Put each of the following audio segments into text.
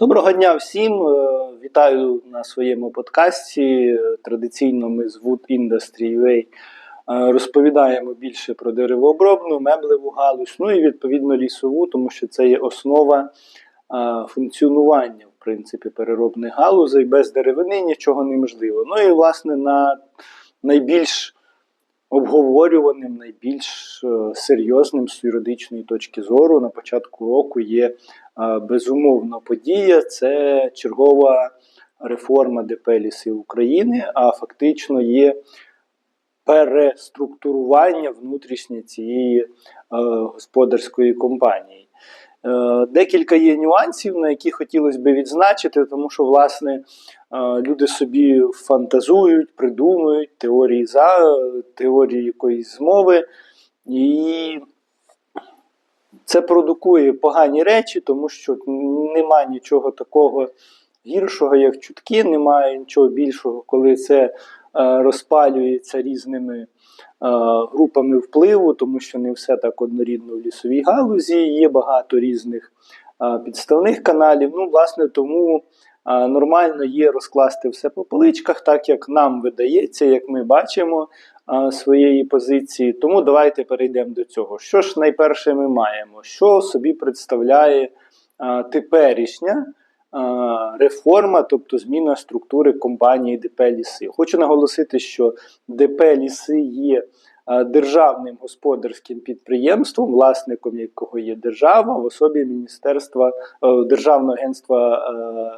Доброго дня всім. Е, Вітаю на своєму подкасті. Традиційно ми з Wood Industry UA е, розповідаємо більше про деревообробну, меблеву галузь, ну і відповідно лісову, тому що це є основа е, функціонування в принципі переробних галузей. Без деревини нічого неможливо. Ну і власне на найбільш обговорюваним, найбільш е, серйозним з юридичної точки зору на початку року є е, безумовно подія. Це чергова реформа ДП «Ліси України, а фактично є переструктурування внутрішнє цієї е, господарської компанії. Декілька є нюансів, на які хотілося б відзначити, тому що, власне, люди собі фантазують, придумують теорії за, теорії якоїсь змови, і це продукує погані речі, тому що немає нічого такого гіршого, як чутки, немає нічого більшого, коли це е, розпалюється різними е, групами впливу, тому що не все так однорідно в лісовій галузі, є багато різних е, підставних каналів. Ну, власне, тому нормально є розкласти все по поличках, так як нам видається, як ми бачимо своєї позиції. Тому давайте перейдемо до цього. Що ж найперше ми маємо? Що собі представляє теперішня? Реформа, тобто зміна структури компанії ДП Ліси. Хочу наголосити, що ДП Ліси є державним господарським підприємством, власником якого є держава в особі Міністерства е, Державного агентства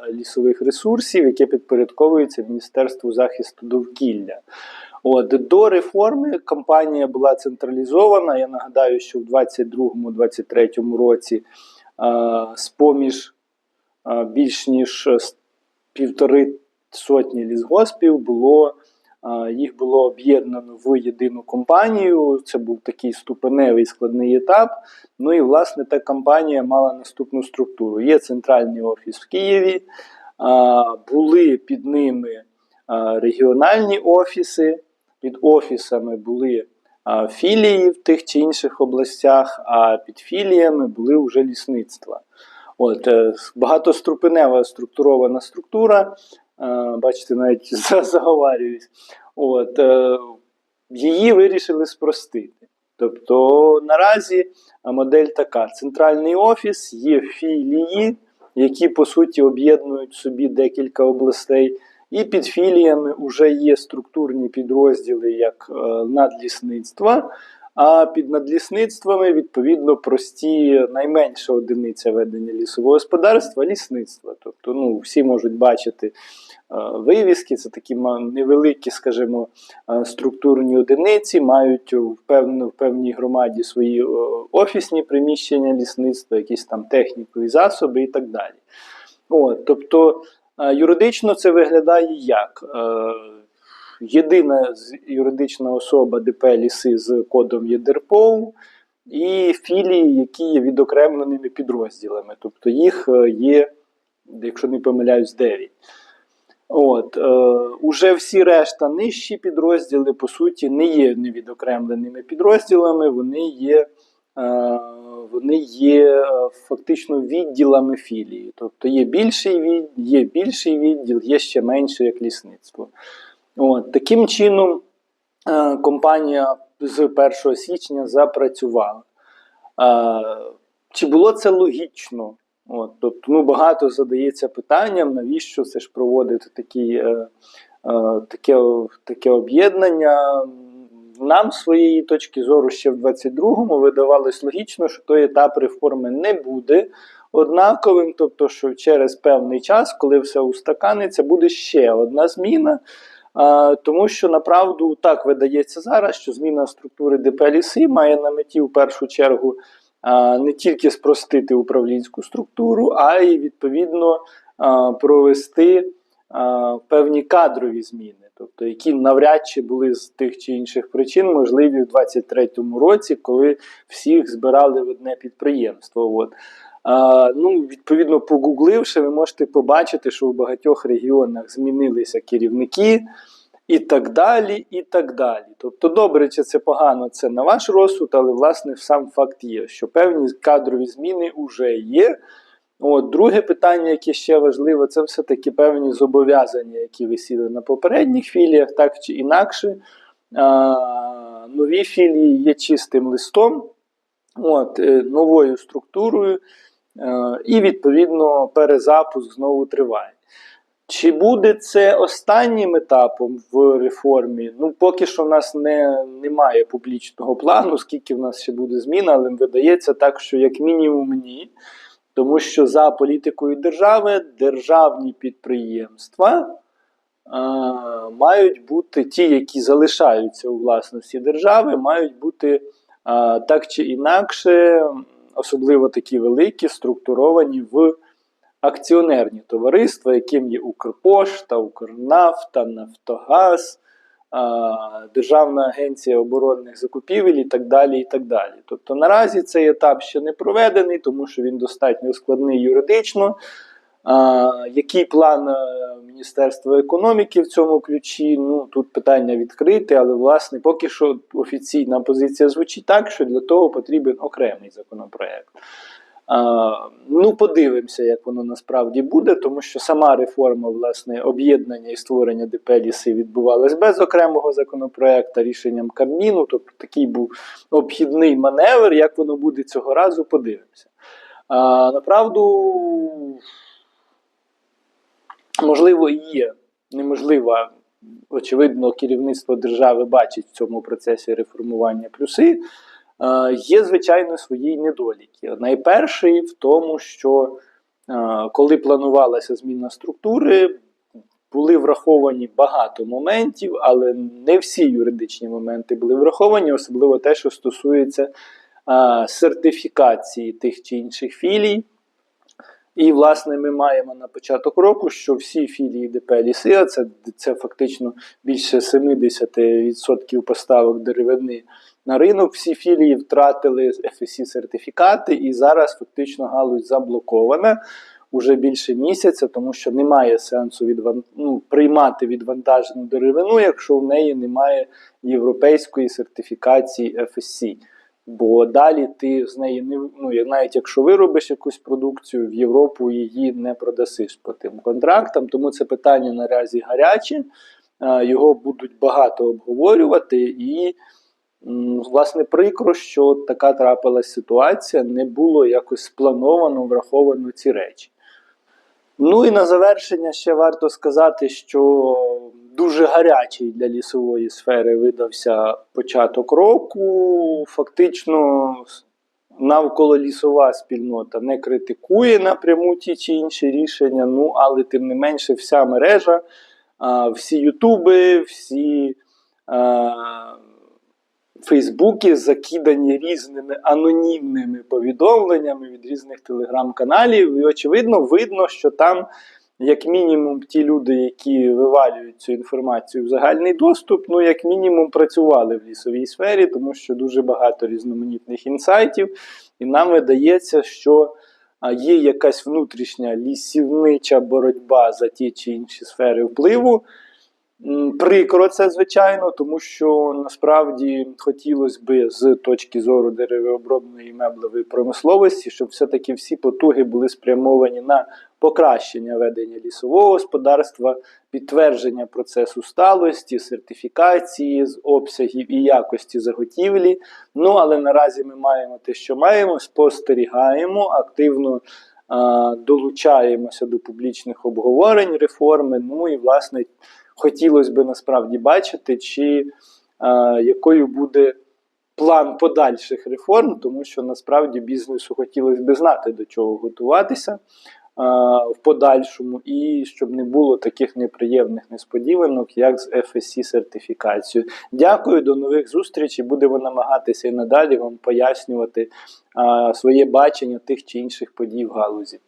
е, лісових ресурсів, яке підпорядковується Міністерству захисту довкілля. От до реформи компанія була централізована. Я нагадаю, що в 2022-2023 році е, з поміж е, більш ніж півтори сотні лісгоспів було. Їх було об'єднано в єдину компанію. Це був такий ступеневий складний етап. Ну і власне та компанія мала наступну структуру. Є центральний офіс в Києві, були під ними регіональні офіси. Під офісами були філії в тих чи інших областях, а під філіями були вже лісництва. От, е, багатострупенева структурована структура. Бачите, навіть за- заговарююсь. От, е, її вирішили спростити. Тобто наразі модель така: центральний офіс, є філії, які по суті об'єднують собі декілька областей. І під філіями вже є структурні підрозділи як е, надлісництва, а під надлісництвами, відповідно, прості найменша одиниця ведення лісового господарства лісництва. Тобто, ну, всі можуть бачити е, вивіски, це такі невеликі, скажімо, е, структурні одиниці, мають в, певно, в певній громаді свої е, офісні приміщення лісництва, якісь там технікові засоби і так далі. От, тобто, юридично це виглядає як? Єдина юридична особа ДП ліси з кодом ЄДРПОУ і філії, які є відокремленими підрозділами. Тобто їх е, є, якщо не помиляюсь, 9. От, е, уже всі решта нижчі підрозділи, по суті, не є невідокремленими підрозділами, вони є, е, вони є е, фактично відділами філії. Тобто є більший відділ, є більший відділ, є ще менше як лісництво. От, таким чином, е, компанія з 1 січня запрацювала. Е, чи було це логічно? От, тобто, ну, багато задається питанням, навіщо це ж проводити такі, е, е, таке, таке об'єднання. Нам з своєї точки зору ще в 22-му видавалось логічно, що той етап реформи не буде однаковим, тобто, що через певний час, коли все устаканиться, буде ще одна зміна. Тому що направду так видається зараз, що зміна структури ДП «Ліси» має на меті в першу чергу не тільки спростити управлінську структуру, а й відповідно провести певні кадрові зміни, тобто які навряд чи були з тих чи інших причин можливі в 2023 році, коли всіх збирали в одне підприємство. От. Ну, відповідно, погугливши, ви можете побачити, що в багатьох регіонах змінилися керівники і так далі. і так далі. Тобто, добре, чи це погано, це на ваш розсуд, але власне сам факт є, що певні кадрові зміни вже є. От, друге питання, яке ще важливе, це все-таки певні зобов'язання, які висіли на попередніх філіях, так чи інакше. А, нові філії є чистим листом, от, е, новою структурою, і, відповідно, перезапуск знову триває. Чи буде це останнім етапом в реформі? Ну, поки що в нас не, немає публічного плану, скільки в нас ще буде змін, але видається так, що як мінімум ні. Тому що за політикою держави державні підприємства а, мають бути ті, які залишаються у власності держави, мають бути а, так чи інакше, особливо такі великі, структуровані в акціонерні товариства, яким є Укрпошта, Укрнафта, Нафтогаз, Державна агенція оборонних закупівель і так далі. і так далі. Тобто наразі цей етап ще не проведений, тому що він достатньо складний юридично. Який план е, Міністерства економіки в цьому ключі? Ну тут питання відкрите, але власне поки що офіційна позиція звучить так, що для того потрібен окремий законопроект. Ну, подивимося, як воно насправді буде, тому що сама реформа власне об'єднання і створення ДП відбувалась без окремого законопроекту рішенням Кабміну. Тобто такий був обхідний маневр. Як воно буде цього разу, подивимося. А, направду, можливо, є неможливо. Очевидно, керівництво держави бачить в цьому процесі реформування плюси. Е, Є, звичайно, свої недоліки. Найперший в тому, що е, коли планувалася зміна структури, були враховані багато моментів, але не всі юридичні моменти були враховані, особливо те, що стосується е, сертифікації тих чи інших філій. І, власне, ми маємо на початок року, що всі філії ДП «Ліси», а це, це фактично більше 70% поставок деревини на ринок, всі філії втратили FSC сертифікати, і зараз фактично галузь заблокована уже більше місяця, тому що немає сенсу відван... ну, приймати відвантажену деревину, якщо в неї немає європейської сертифікації FSC. Бо далі ти з неї не ну, навіть якщо виробиш якусь продукцію, в Європу її не продасиш по тим контрактам. Тому це питання наразі гаряче, його будуть багато обговорювати, і власне прикро, що така трапилась ситуація, не було якось сплановано, враховано ці речі. Ну і на завершення ще варто сказати, що дуже гарячий для лісової сфери видався початок року. Фактично, навколо лісова спільнота не критикує напряму ті чи інші рішення. Ну, але тим не менше, вся мережа, всі Ютуби, всі. Фейсбуки закидані різними анонімними повідомленнями від різних телеграм-каналів, і очевидно, видно, що там, як мінімум, ті люди, які вивалюють цю інформацію в загальний доступ, ну, як мінімум, працювали в лісовій сфері, тому що дуже багато різноманітних інсайтів, і нам видається, що є якась внутрішня лісівнича боротьба за ті чи інші сфери впливу. Прикро це, звичайно, тому що насправді хотілося би з точки зору деревообробної і меблевої промисловості, щоб все-таки всі потуги були спрямовані на покращення ведення лісового господарства, підтвердження процесу сталості, сертифікації з обсягів і якості заготівлі. Ну, але наразі ми маємо те, що маємо, спостерігаємо, активно а, долучаємося до публічних обговорень реформи. Ну і власне хотілося б насправді бачити, чи а, якою буде план подальших реформ, тому що насправді бізнесу хотілося б знати, до чого готуватися в подальшому, і щоб не було таких неприємних несподіванок, як з FSC сертифікацією. Дякую, до нових зустрічей. Будемо намагатися і надалі вам пояснювати а, своє бачення тих чи інших подій в галузі.